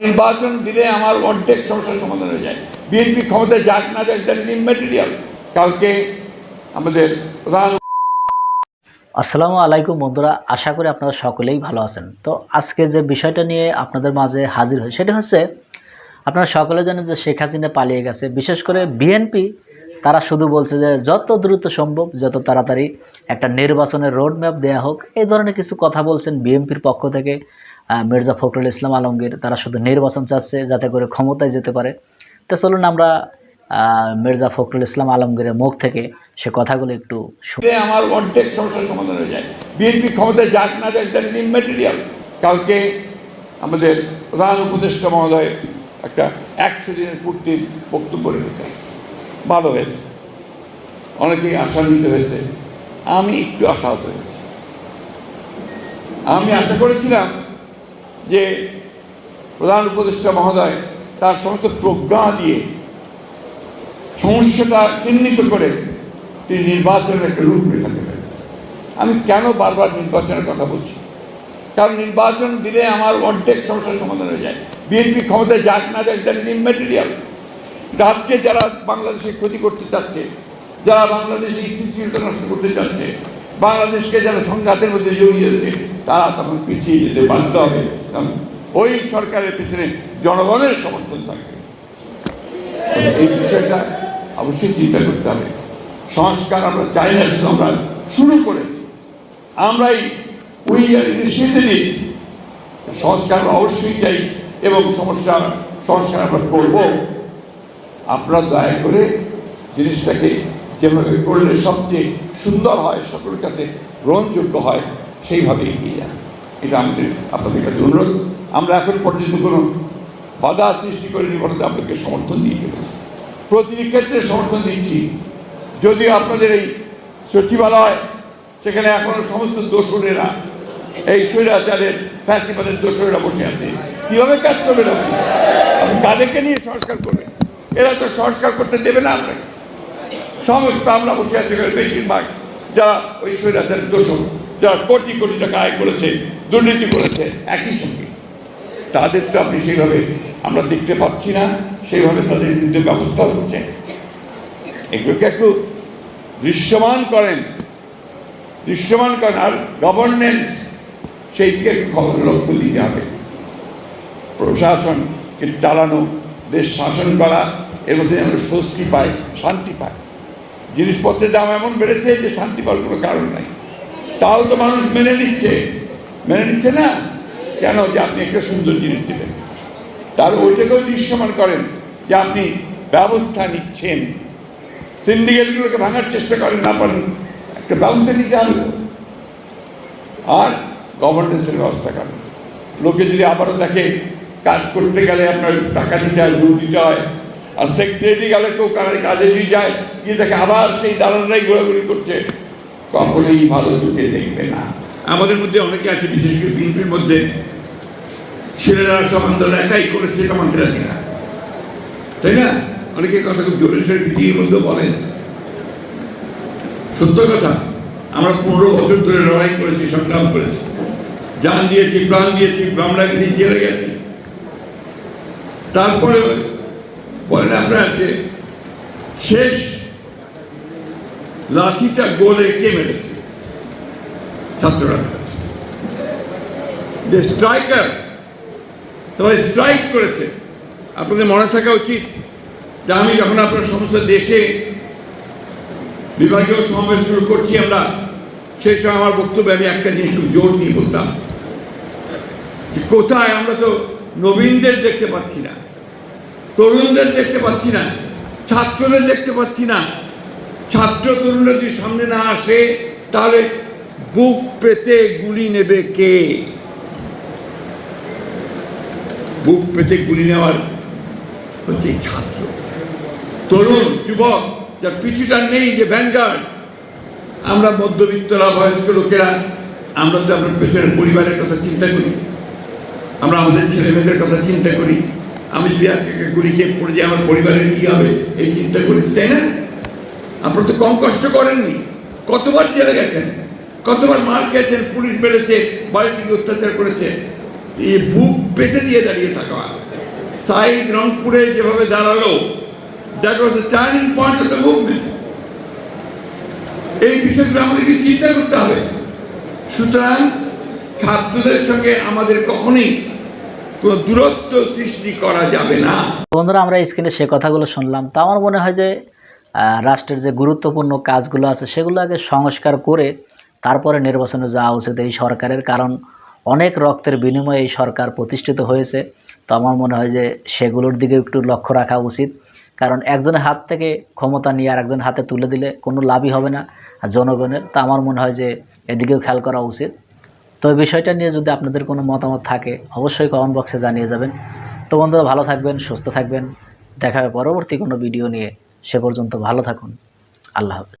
নির্বাচন দিলে আমার অর্ধেক সমস্যার সমাধান হয়ে যায়। বিএনপি ক্ষমতায় যাক না যাক দ্যাট ইজ ইম্যাটেরিয়াল কালকে আমাদের প্রধান আসসালামু আলাইকুম বন্ধুরা, আশা করি আপনারা সকলেই ভালো আছেন। তো আজকে যে বিষয়টা নিয়ে আপনাদের মাঝে হাজির হয় সেটা হচ্ছে আপনারা সকলে জানেন যে শেখ হাসিনা পালিয়ে গেছে। বিশেষ করে বিএনপি, তারা শুধু বলছে যে যত দ্রুত সম্ভব, যত তাড়াতাড়ি একটা নির্বাচনের রোড ম্যাপ দেওয়া হোক, এই ধরনের কিছু কথা বলছেন বিএনপির পক্ষ থেকে। মির্জা ফখরুল ইসলাম আলমগীর, তারা শুধু নির্বাচন চাচ্ছে যাতে করে ক্ষমতায় যেতে পারে। তো চলুন আমরা মির্জা ফখরুল ইসলাম আলমগীরের মুখ থেকে সে কথাগুলো একটু আমার অর্ধেক সমস্যার সমাধান হয়ে যায়। বিএনপি ক্ষমতায় যাক না যাক দ্যাট ইজ ইম্যাটেরিয়াল কালকে আমাদের প্রধান উপদেষ্টা মহোদয় একটা একশো দিনের পূর্তির বক্তব্য রেখেছেন। ভালো হয়েছে। অনেকেই আশান্বিত হয়েছে। আমি একটু আশাহত হয়েছি। আমি আশা করেছিলাম যে প্রধান উপদেষ্টা মহোদয় তার সমস্ত প্রজ্ঞা দিয়ে সমস্যাটা চিহ্নিত করে তিনি নির্বাচনের একটা রূপরেখা দেবেন আমি কেন বারবার নির্বাচনের কথা বলছি? কারণ নির্বাচন দিলে আমার অর্ধেক সমস্যার সমাধান হয়ে যায়। বিএনপি ক্ষমতায় যাক না যাক দ্যাট ইজ ইম্যাটেরিয়াল আজকে যারা বাংলাদেশে ক্ষতি করতে চাচ্ছে, যারা বাংলাদেশে স্থিতিশীলতা নষ্ট করতে চাচ্ছে, বাংলাদেশকে যারা সংঘাতের মধ্যে জড়িয়ে যেতে তারা তখন পিছিয়ে যেতে বাধ্য হবে। কারণ ওই সরকারের পিছনে জনগণের সমর্থন থাকবে। এই বিষয়টা অবশ্যই চিন্তা করতে হবে। সংস্কার আমরা চাই না, শুধু আমরা শুরু করেছি। আমরাই উই ইনিশিয়েটিভ সংস্কার আমরা অবশ্যই চাই এবং সমস্যা সংস্কার আমরা করব। আপনারা দয়া করে জিনিসটাকে যেভাবে করলে সবচেয়ে সুন্দর হয়, সকলের কাছে গ্রহণযোগ্য হয় সেইভাবে এগিয়ে যান। এটা আমাদের, আপনাদের কাছে অনুরোধ। আমরা এখন পর্যন্ত কোনো বাধা সৃষ্টি করিনি বলতে আপনাদেরকে সমর্থন দিয়ে চলেছি। প্রতিটি ক্ষেত্রে সমর্থন দিচ্ছি। যদিও আপনাদের এই সচিবালয়, সেখানে এখনও সমস্ত দোসরেরা, এই স্বৈরাচারের, ফ্যাসিবাদের দোসরেরা বসে আছে। কীভাবে কাজ করবেন আপনি? আপনি কাদেরকে নিয়ে সংস্কার করবেন? এরা তো সংস্কার করতে দেবে না আপনাকে। সমস্ত আমরা বসে আছি, বেশিরভাগ যারা ওই স্বৈরাচারের দোষর যারা কোটি কোটি টাকা আয় করেছে, দুর্নীতি করেছে, একই সঙ্গে। তাদের তো আপনি সেইভাবে, আমরা দেখতে পাচ্ছি না, সেইভাবে তাদের বিরুদ্ধে ব্যবস্থা হচ্ছে। এগুলোকে একটু দৃশ্যমান করেন। দৃশ্যমান করেন, আর গভর্নেন্স সেই দিকে একটু খবর লক্ষ্য দিতে হবে। প্রশাসনকে চালানো, দেশ শাসন করা, এর মধ্যে আমরা স্বস্তি পাই শান্তি পাই জিনিসপত্রের দাম এমন বেড়েছে যে শান্তি পাওয়ার কোনো কারণ নাই। তাও তো মানুষ মেনে নিচ্ছে। মেনে নিচ্ছে না? কেন যে আপনি একটা সুন্দর জিনিস দিলেন তার ওইটাকেও দৃশ্যমান করেন যে আপনি ব্যবস্থা নিচ্ছেন। সিন্ডিকেটগুলোকে ভাঙার চেষ্টা করেন না পারেন একটা ব্যবস্থা নিতে হবে আর গভর্নেন্সের ব্যবস্থা করেন। লোকে যদি আবারও দেখে, কাজ করতে গেলে আপনার টাকা দিতে হয় দুধ দিতে হয়, আর সেক্রেটারি গেলে কেউ কাজে দিয়ে যায়, গিয়ে দেখে আবার সেই দালালরাই ঘোরাঘুরি করছে। কখনোই ভালো চোখে দেখবে না। আমাদের মধ্যে অনেকে আছে, বিশেষ করে বিএনপির মধ্যে। ছেলেরা সব আন্দোলন একাই করেছে, এটা মানতে রাজি না। তাই না? অনেকে কথা খুব জোরে সোরে পিটির মধ্যে বলেন। সত্য কথা, আমরা পনেরো বছর ধরে লড়াই করেছি, সংগ্রাম করেছি। জান দিয়েছি, প্রাণ দিয়েছি, আমরা কিন্তু জেলে গেছি। তারপরে বলেন আপনার যে শেষ লাঠিটা গোলে কে মেরেছে? ছাত্ররা মেরেছে। যে স্ট্রাইকার তারা স্ট্রাইক করেছে। আপনাদের মনে থাকা উচিত যে আমি যখন আপনার সমস্ত দেশে বিভাগীয় সমাবেশগুলো করছি আমরা, সেই সময় আমার বক্তব্যে আমি একটা জিনিস খুব জোর দিয়ে বলতাম কোথায় আমরা তো নবীনদের দেখতে পাচ্ছি না, তরুণদের দেখতে পাচ্ছি না, ছাত্রদের দেখতে পাচ্ছি না ছাত্র তরুণরা যদি সামনে না আসে, তাহলে বুক পেতে গুলি নেবে কে? বুক পেতে গুলি নেওয়ার হচ্ছে এই ছাত্র। তরুণ, যুবক, যার পিছুটা নেই যে ভ্যানগার্ড, আমরা মধ্যবিত্তরা বয়স্ক লোকেরা, আমরা তো আপনার পেছনের পরিবারের কথা চিন্তা করি, আমরা আমাদের ছেলে মেয়েদের কথা চিন্তা করি। আমি যদি আজকে গুলি খেয়ে পড়ে যাই, আমার পরিবারের কী হবে? এই চিন্তা করেছি তাই না? আপনারা তো কম কষ্ট করেননি। কতবার জেলে গেছেন? কতবার মার খেয়েছেন? পুলিশ বেড়েছে বাড়ি থেকে অত্যাচার করেছে। এই বুক পেতে দিয়ে দাঁড়িয়ে থাকা। সাইদ রংপুরে যেভাবে দাঁড়াল that was turning point of the movement এই বিষয়গুলো আমাদেরকে চিন্তা করতে হবে। সুতরাং ছাত্রদের সঙ্গে আমাদের কখনোই কোনো দূরত্ব সৃষ্টি করা যাবে না। বন্ধুরা, আমরা স্ক্রিনে সে কথাগুলো শুনলাম। তা আমার মনে হয় যে রাষ্ট্রের যে গুরুত্বপূর্ণ কাজগুলো আছে সেগুলো আগে সংস্কার করে তারপরে নির্বাচনে যাওয়া উচিত এই সরকারের, কারণ অনেক রক্তের বিনিময়ে এই সরকার প্রতিষ্ঠিত হয়েছে। তো আমার মনে হয় যে সেগুলোর দিকে একটু লক্ষ্য রাখা উচিত। কারণ একজনের হাত থেকে ক্ষমতা নিয়ে আর একজনের হাতে তুলে দিলে কোনো লাভই হবে না জনগণের। তা আমার মনে হয় যে এদিকেও খেয়াল করা উচিত। তো এই বিষয়টা নিয়ে যদি আপনাদের কোনো মতামত থাকে, অবশ্যই কমেন্ট বক্সে জানিয়ে যাবেন। তো বন্ধুরা, ভালো থাকবেন, সুস্থ থাকবেন। দেখা হবে পরবর্তী কোনো ভিডিও নিয়ে। সে পর্যন্ত ভালো থাকুন। আল্লাহ হাফেজ।